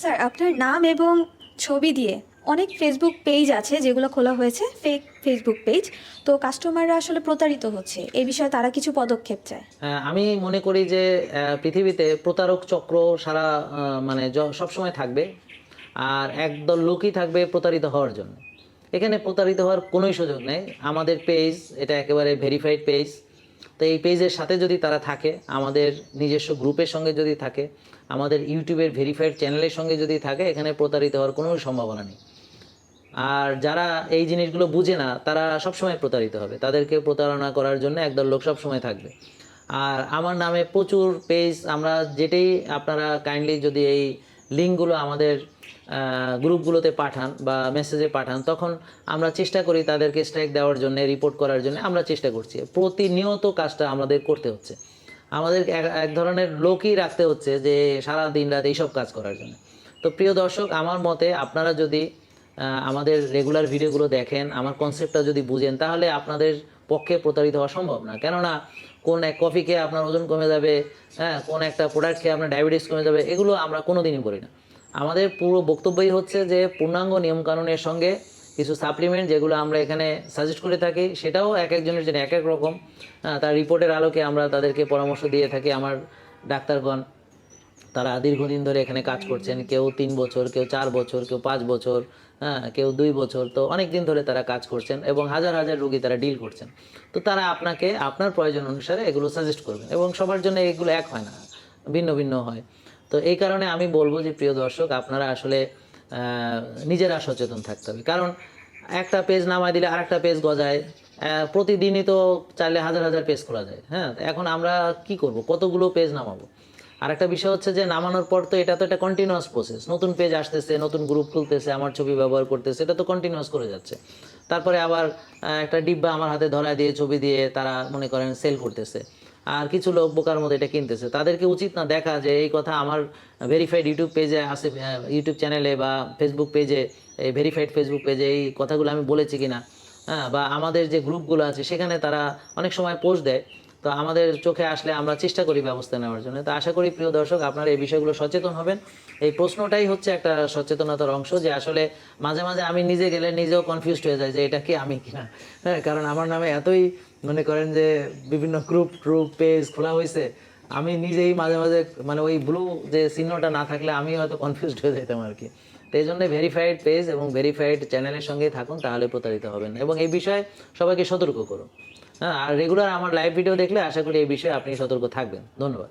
Sir আপনার নাম এবং ছবি দিয়ে অনেক ফেসবুক পেজ আছে যেগুলো খোলা হয়েছে ফেক ফেসবুক পেজ তো কাস্টমাররা আসলে প্রতারিত হচ্ছে। এই বিষয়ে তারা কিছু পদক্ষেপ চায়। আহ, আমি মনে করি যে পৃথিবীতে প্রতারক চক্র সারা মানে সবসময় থাকবে। আর একদল লোকই থাকবে প্রতারিত হওয়ার জন্য। এখানে প্রতারিত হওয়ার কোনোই সুযোগ নেই। আমাদের পেজ এটা একেবারে ভেরিফাইড পেজ তো এই পেজের সাথে যদি তারা থাকে, আমাদের নিজস্ব গ্রুপের সঙ্গে যদি থাকে, আমাদের ইউটিউবের ভেরিফাইড চ্যানেলের সঙ্গে যদি থাকে, এখানে প্রতারিত হওয়ার কোনো সম্ভাবনা নেই। আর যারা এই জিনিসগুলো বুঝে না, তারা সবসময় প্রতারিত হবে। তাদেরকে প্রতারণা করার জন্য একদল লোক সবসময় থাকবে। আর আমার নামে প্রচুর পেজ, আমরা যেটাই আপনারা কাইন্ডলি যদি এই লিঙ্কগুলো আমাদের গ্রুপগুলোতে পাঠান বা মেসেজে পাঠান, তখন আমরা চেষ্টা করি তাদেরকে স্ট্রাইক দেওয়ার জন্য রিপোর্ট করার জন্য, আমরা চেষ্টা করছি। প্রতিনিয়ত কাজটা আমাদের করতে হচ্ছে। আমাদের এক- ধরনের লোকই রাখতে হচ্ছে যে সারা দিন রাত এইসব কাজ করার জন্য। তো প্রিয় দর্শক, আমার মতে আপনারা যদি আমাদের রেগুলার ভিডিওগুলো দেখেন, আমার কনসেপ্টটা যদি বুঝেন, তাহলে আপনাদের পক্ষে প্রতারিত হওয়া সম্ভব না। কেননা, কোন এক কফি খেয়ে আপনার ওজন কমে যাবে হ্যাঁ কোন একটা প্রোডাক্ট খেয়ে আপনার ডায়াবেটিস কমে যাবে, এগুলো আমরা কোনো দিনই করি না। আমাদের পুরো বক্তব্যই হচ্ছে যে পূর্ণাঙ্গ নিয়মকানুনের সঙ্গে কিছু সাপ্লিমেন্ট যেগুলো আমরা এখানে সাজেস্ট করে থাকি, সেটাও এক একজনের জন্য এক এক রকম। তার রিপোর্টের আলোকে আমরা তাদেরকে পরামর্শ দিয়ে থাকি। আমার ডাক্তারগণ, তারা দীর্ঘদিন ধরে এখানে কাজ করছেন। কেউ তিন বছর, কেউ চার বছর, কেউ পাঁচ বছর হ্যাঁ কেউ দুই বছর। তো অনেক দিন ধরে তারা কাজ করছেন এবং হাজার হাজার রুগী তারা ডিল করছেন। তো তারা আপনাকে আপনার প্রয়োজন অনুসারে এগুলো সাজেস্ট করবেন এবং সবার জন্য এগুলো এক হয় না, ভিন্ন ভিন্ন হয়। তো এই কারণে আমি বলব যে, প্রিয় দর্শক, আপনারা আসলে নিজেরা সচেতন থাকতে হবে। কারণ একটা পেজ নামায় দিলে আর একটা পেজ গজায় প্রতিদিনই তো চাইলে হাজার হাজার পেজ খোলা যায়। হ্যাঁ এখন আমরা কি করব? কতগুলো পেজ নামাবো? আর একটা বিষয় হচ্ছে যে নামানোর পর তো এটা তো একটা কন্টিনিউয়াস প্রসেস নতুন পেজ আসতেছে, নতুন গ্রুপ খুলতেছে, আমার ছবি ব্যবহার করতেছে, এটা তো কন্টিনিউয়াস করে যাচ্ছে। তারপরে আবার একটা ডিব্বা আমার হাতে ধরায় দিয়ে ছবি দিয়ে তারা মনে করেন সেল করতেছে। আর কিছু লোক বোকার মতো এটা কিনতেছে। তাদেরকে উচিত না দেখা যে এই কথা আমার ভেরিফাইড ইউটিউব পেজে আছে ইউটিউব চ্যানেলে বা ফেসবুক পেজে এই ভেরিফাইড ফেসবুক পেজে এই কথাগুলো আমি বলেছি কিনা। হ্যাঁ বা আমাদের যে গ্রুপগুলো আছে, সেখানে তারা অনেক সময় পোস্ট দেয়। তো আমাদের চোখে আসলে আমরা চেষ্টা করি ব্যবস্থা নেওয়ার জন্য। তো আশা করি, প্রিয় দর্শক, আপনারা এই বিষয়গুলো সচেতন হবেন। এই প্রশ্নটাই হচ্ছে একটা সচেতনতার অংশ যে আসলে মাঝে মাঝে আমি নিজে গেলে নিজেও কনফিউজড হয়ে যায় যে এটা কি আমি কিনা। হ্যাঁ কারণ আমার নামে এতই মনে করেন যে বিভিন্ন গ্রুপ ট্রুপ পেজ খোলা হয়েছে, আমি নিজেই মাঝে মাঝে মানে ওই ব্লু যে চিহ্নটা না থাকলে আমি হয়তো কনফিউজড হয়ে যেতাম আর কি। তো এই জন্য ভেরিফাইড পেজ এবং ভেরিফাইড চ্যানেলের সঙ্গেই থাকুন, তাহলে প্রতারিত হবেন এবং এই বিষয়ে সবাইকে সতর্ক করুন। হ্যাঁ আর রেগুলার আমার লাইভ ভিডিও দেখলে আশা করি এই বিষয়ে আপনি সতর্ক থাকবেন। ধন্যবাদ।